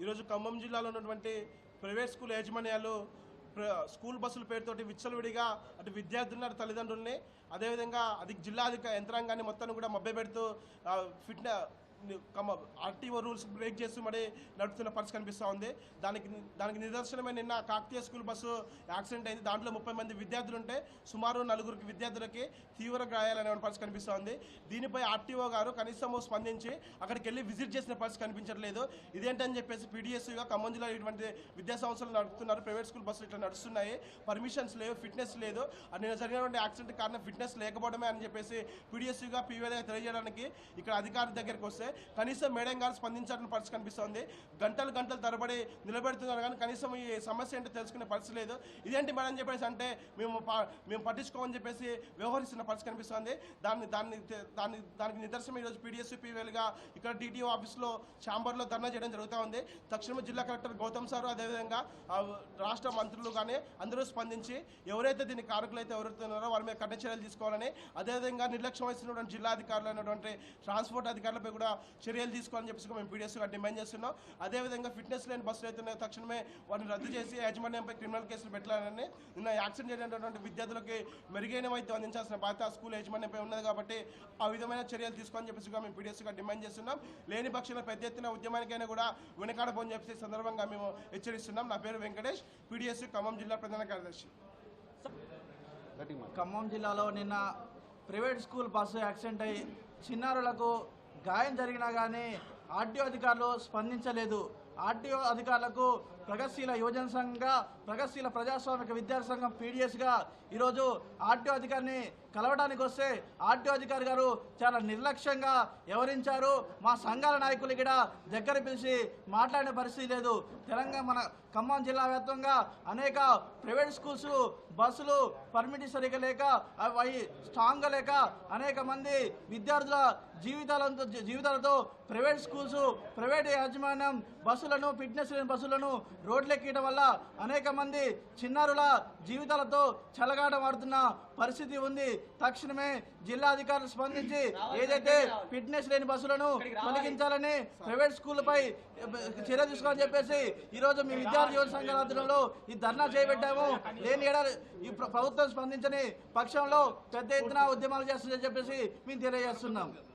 ఈరోజు ఖమ్మం జిల్లాలో ఉన్నటువంటి ప్రైవేట్ స్కూల్ యాజమాన్యాలు స్కూల్ బస్సుల పేరుతోటి విచ్చలవిడిగా అటు విద్యార్థులను అటు తల్లిదండ్రుల్ని అదేవిధంగా అది జిల్లా అధిక యంత్రాంగాన్ని మొత్తాన్ని కూడా మభ్యపెడుతూ ఫిట్నెస్ ఆర్టీఓ రూల్స్ బ్రేక్ చేస్తూ మరి నడుపుతున్న పరిస్థితి కనిపిస్తూ ఉంది. దానికి దానికి నిదర్శనమే నిన్న కాకతీయ స్కూల్ బస్సు యాక్సిడెంట్ అయింది. దాంట్లో ముప్పై మంది విద్యార్థులు ఉంటే సుమారు నలుగురికి విద్యార్థులకి తీవ్ర గాయాలనే పరిస్థితి కనిపిస్తూ ఉంది. దీనిపై ఆర్టీఓ గారు కనీసం స్పందించి అక్కడికి వెళ్ళి విజిట్ చేసిన పరిస్థితి కనిపించట్లేదు. ఇదేంటని చెప్పేసి పీడిఎస్గా ఖమ్మం జిల్లా ఇటువంటి విద్యా సంస్థలు నడుపుతున్నారు. ప్రైవేట్ స్కూల్ బస్సులు ఇట్లా నడుస్తున్నాయి. పర్మిషన్స్ లేవు ఫిట్నెస్ లేదు. నిన్న జరిగినటువంటి యాక్సిడెంట్ కారణం ఫిట్నెస్ లేకపోవడమే అని చెప్పేసి పీడిఎస్గా పీవీగా తెలియజేయడానికి ఇక్కడ అధికారి దగ్గరికి వస్తే కనీసం మేడం గారు స్పందించాలని పరిస్థితి కనిపిస్తోంది. గంటలు గంటలు తరబడి నిలబెడుతున్నారు కానీ కనీసం ఈ సమస్య ఏంటో తెలుసుకునే పరిస్థితి లేదు. ఇదేంటి మేడం చెప్పేసి అంటే మేము మేము పట్టించుకోమని చెప్పేసి వ్యవహరిస్తున్న పరిస్థితి కనిపిస్తోంది. దాన్ని దాన్ని దాన్ని దానికి నిదర్శనం ఈరోజు పీడిఎస్పీవేలుగా ఇక్కడ డిటిఓ ఆఫీస్లో ఛాంబర్లో ధర్నా చేయడం జరుగుతూ ఉంది. తక్షణమే జిల్లా కలెక్టర్ గౌతమ్ సార్ అదేవిధంగా రాష్ట్ర మంత్రులు కానీ అందరూ స్పందించి ఎవరైతే దీనికి కారకులు అయితే ఎవరుతున్నారో వాళ్ళ మీద కఠిన చర్యలు తీసుకోవాలని అదేవిధంగా నిర్లక్ష్యం వహిస్తున్నటువంటి జిల్లా అధికారులు అయినటువంటి ట్రాన్స్పోర్ట్ అధికారులపై కూడా చర్యలు తీసుకోవాలని చెప్పేసి మేము పీడిఎస్గా డిమాండ్ చేస్తున్నాం. అదేవిధంగా ఫిట్నెస్ లేని బస్సులు అయితే తక్షణమే వాటిని రద్దు చేసి యాజమాన్యంపై క్రిమినల్ కేసులు పెట్టాలని నిన్న యాక్సిడెంట్ అయినటువంటి విద్యార్థులకి మెరుగైన వైద్యం అందించాల్సిన బాధ్యత స్కూల్ యాజమాన్యంపై ఉన్నది కాబట్టి ఆ విధమైన చర్యలు తీసుకోవాలని చెప్పేసి మేము పీడిఎస్గా డిమాండ్ చేస్తున్నాం. లేని పక్షంలో పెద్ద ఎత్తున ఉద్యమానికైనా కూడా వెనకాడబోని చెప్పేసి సందర్భంగా మేము హెచ్చరిస్తున్నాం. నా పేరు వెంకటేష్ పీడిఎస్ ఖమ్మం జిల్లా ప్రధాన కార్యదర్శి. ఖమ్మం జిల్లాలో నిన్న ప్రైవేట్ స్కూల్ బస్సు యాక్సిడెంట్ అయ్యి చిన్నారులకు గాయం జరిగినా కానీ ఆర్టీఓ అధికారులు స్పందించలేదు. ఆర్టీఓ అధికారులకు ప్రగతిశీల యువజన సంఘంగా ప్రగతిశీల ప్రజాస్వామిక విద్యార్థి సంఘం పీడిఎస్గా ఈరోజు ఆర్టీఓ అధికారిని కలవడానికి వస్తే ఆర్టీఓ అధికారి గారు చాలా నిర్లక్ష్యంగా వ్యవహరించారు. మా సంఘాల నాయకులు ఇక్కడ దగ్గర పిలిచి మాట్లాడే పరిస్థితి లేదు. తెలంగాణ మన ఖమ్మం జిల్లా వ్యాప్తంగా అనేక ప్రైవేట్ స్కూల్స్ బస్సులు పర్మిట్ సరిగా లేక అవి స్ట్రాంగ్గా లేక అనేక మంది విద్యార్థుల జీవితాలతో జీవితాలతో ప్రైవేట్ స్కూల్స్ ప్రైవేట్ యాజమాన్యం బస్సులను ఫిట్నెస్ లేని బస్సులను రోడ్లెక్కడం వల్ల అనేక మంది చిన్నారుల జీవితాలతో చెలగాటం పరిస్థితి ఉంది. తక్షణమే జిల్లా అధికారులు స్పందించి ఏదైతే ఫిట్నెస్ లేని బస్సులను తొలగించాలని ప్రైవేట్ స్కూల్పై చర్య తీసుకోవాలని చెప్పేసి ఈరోజు మీ విద్యార్థి యువత సంఘాల ఆధ్వర్యంలో ఈ ధర్నా చేపట్టాము. లేని ఏడాది ఈ ప్రభుత్వం స్పందించని పక్షంలో పెద్ద ఎత్తున ఉద్యమాలు చేస్తుందని చెప్పేసి మేము తెలియజేస్తున్నాం.